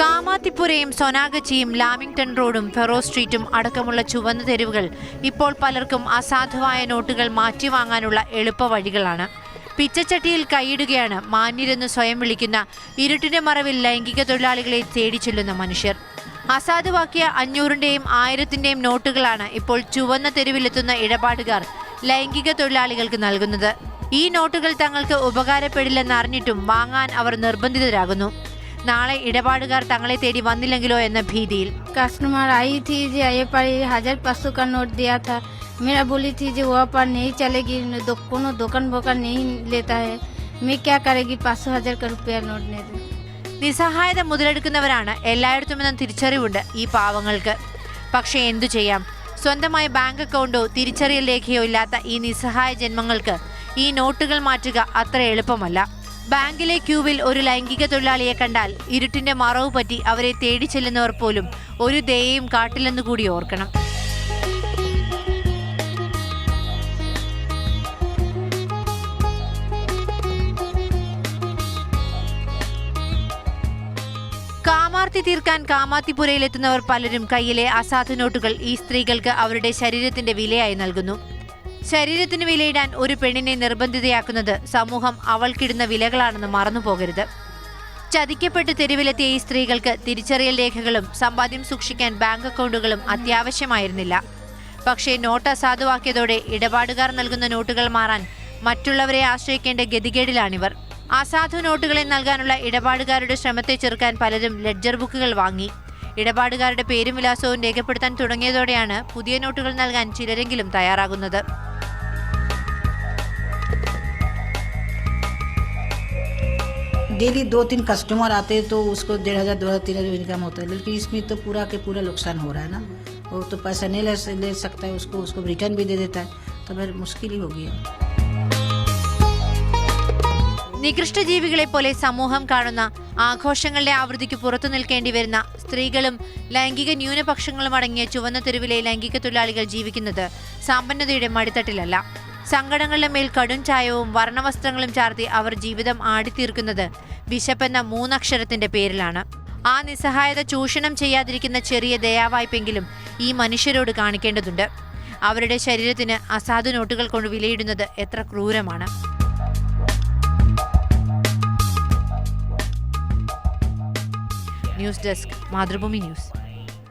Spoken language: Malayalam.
കാമാത്തിപ്പുരയും സൊനാഗച്ചിയും ലാമിംഗ്ടൺ റോഡും ഫെറോ സ്ട്രീറ്റും അടക്കമുള്ള ചുവന്ന തെരുവുകൾ ഇപ്പോൾ പലർക്കും അസാധുവായ നോട്ടുകൾ മാറ്റി വാങ്ങാനുള്ള എളുപ്പ വഴികളാണ്. പിച്ചച്ചട്ടിയിൽ കൈയിടുകയാണ് മാന്യരെന്ന് സ്വയം വിളിക്കുന്ന ഇരുട്ടിന്റെ മറവിൽ ലൈംഗിക തൊഴിലാളികളെ തേടി ചെല്ലുന്ന മനുഷ്യർ. അസാധുവാക്കിയ അഞ്ഞൂറിന്റെയും ആയിരത്തിന്റെയും നോട്ടുകളാണ് ഇപ്പോൾ ചുവന്ന തെരുവിലെത്തുന്ന ഇടപാടുകാർ ലൈംഗിക തൊഴിലാളികൾക്ക് നൽകുന്നത്. ഈ നോട്ടുകൾ തങ്ങൾക്ക് ഉപകാരപ്പെടില്ലെന്ന് അറിഞ്ഞിട്ടും വാങ്ങാൻ അവർ നിർബന്ധിതരാകുന്നു നാളെ ഇടപാടുകാർ തങ്ങളെ തേടി വന്നില്ലെങ്കിലോ എന്ന ഭീതിയിൽ कस्टमर आई थी जो ये पर हजार पाँच सौ का नोट दिया था मेरा बोली थी जो वहाँ पर नहीं चलेगी दो, कोनो दुकान बोकान नहीं लेता है मैं क्या करेगी पाँच सौ हजार का रुपया नोट नहीं दे നിസ്സഹായത മുതലെടുക്കുന്നവരാണ് എല്ലായിടത്തുമെന്ന തിരിച്ചറിവുണ്ട് ഈ പാവങ്ങൾക്ക് പക്ഷേ എന്തു ചെയ്യാം സ്വന്തമായി ബാങ്ക് അക്കൗണ്ടോ തിരിച്ചറിയൽ രേഖയോ ഇല്ലാത്ത ഈ നിസ്സഹായ ജന്മങ്ങൾക്ക് ഈ നോട്ടുകൾ മാറ്റുക അത്ര എളുപ്പമല്ല. ബാങ്കിലെ ക്യൂവിൽ ഒരു ലൈംഗിക തൊഴിലാളിയെ കണ്ടാൽ ഇരുട്ടിന്റെ മറവ് പറ്റി അവരെ തേടി ചെല്ലുന്നവർ പോലും ഒരു ദയയും കാട്ടില്ലെന്നു കൂടി ഓർക്കണം. കാമാർത്തി തീർക്കാൻ കാമാത്തിപുരയിലെത്തുന്നവർ പലരും കയ്യിലെ അസാധു നോട്ടുകൾ ഈ സ്ത്രീകൾക്ക് അവരുടെ ശരീരത്തിന്റെ വിലയായി നൽകുന്നു. ശരീരത്തിന് വിലയിടാൻ ഒരു പെണ്ണിനെ നിർബന്ധിതയാക്കുന്നത് സമൂഹം അവൾക്കിടുന്ന വിലകളാണെന്ന് മറന്നു പോകരുത് ചതിക്കപ്പെട്ട് തെരുവിലെത്തിയ ഈ സ്ത്രീകൾക്ക് തിരിച്ചറിയൽ രേഖകളും സമ്പാദ്യം സൂക്ഷിക്കാൻ ബാങ്ക് അക്കൗണ്ടുകളും അത്യാവശ്യമായിരുന്നില്ല. പക്ഷേ നോട്ട് അസാധുവാക്കിയതോടെ ഇടപാടുകാർ നൽകുന്ന നോട്ടുകൾ മാറാൻ മറ്റുള്ളവരെ ആശ്രയിക്കേണ്ട ഗതികേടിലാണിവർ. അസാധു നോട്ടുകളെ നൽകാനുള്ള ഇടപാടുകാരുടെ ശ്രമത്തെ ചെറുക്കാൻ പലരും ലെഡ്ജർ ബുക്കുകൾ വാങ്ങി. ഇടപാടുകാരുടെ പേരും വിലാസവും രേഖപ്പെടുത്താൻ തുടങ്ങിയതോടെയാണ് പുതിയ നോട്ടുകൾ നൽകാൻ ചിലരെങ്കിലും തയ്യാറാകുന്നത്. डेली दो तीन कस्टमर आते हैं तो उसको डेढ़ हज़ार दो हज़ार तीन हज़ार इनकम होता है लेकिन इसमें तो पूरा के पूरा नुकसान हो रहा है ना वो तो पैसा नहीं ले ले सकता है उसको उसको रिटर्न भी दे देता है तो फिर मुश्किल ही हो गया നികൃഷ്ട ജീവികളെ പോലെ സമൂഹം കാണുന്ന ആഘോഷങ്ങളുടെ ആവൃത്തിക്ക് പുറത്തു നിൽക്കേണ്ടി വരുന്ന സ്ത്രീകളും ലൈംഗിക ന്യൂനപക്ഷങ്ങളും അടങ്ങിയ ചുവന്ന തെരുവിലെ ലൈംഗിക തൊഴിലാളികൾ ജീവിക്കുന്നത് സമ്പന്നതയുടെ മടിത്തട്ടിലല്ല സങ്കടങ്ങളുടെ മേൽ കടും ചായവും വർണവസ്ത്രങ്ങളും ചാർത്തി അവർ ജീവിതം ആടിത്തീർക്കുന്നത് വിശപ്പെന്ന മൂന്നക്ഷരത്തിന്റെ പേരിലാണ്. ആ നിസ്സഹായത ചൂഷണം ചെയ്യാതിരിക്കുന്ന ചെറിയ ദയാവായ്പെങ്കിലും ഈ മനുഷ്യരോട് കാണിക്കേണ്ടതുണ്ട്. അവരുടെ ശരീരത്തിന് അസാധു നോട്ടുകൾ കൊണ്ട് വിലയിടുന്നത് എത്ര ക്രൂരമാണ്. News desk Mathrubhumi news.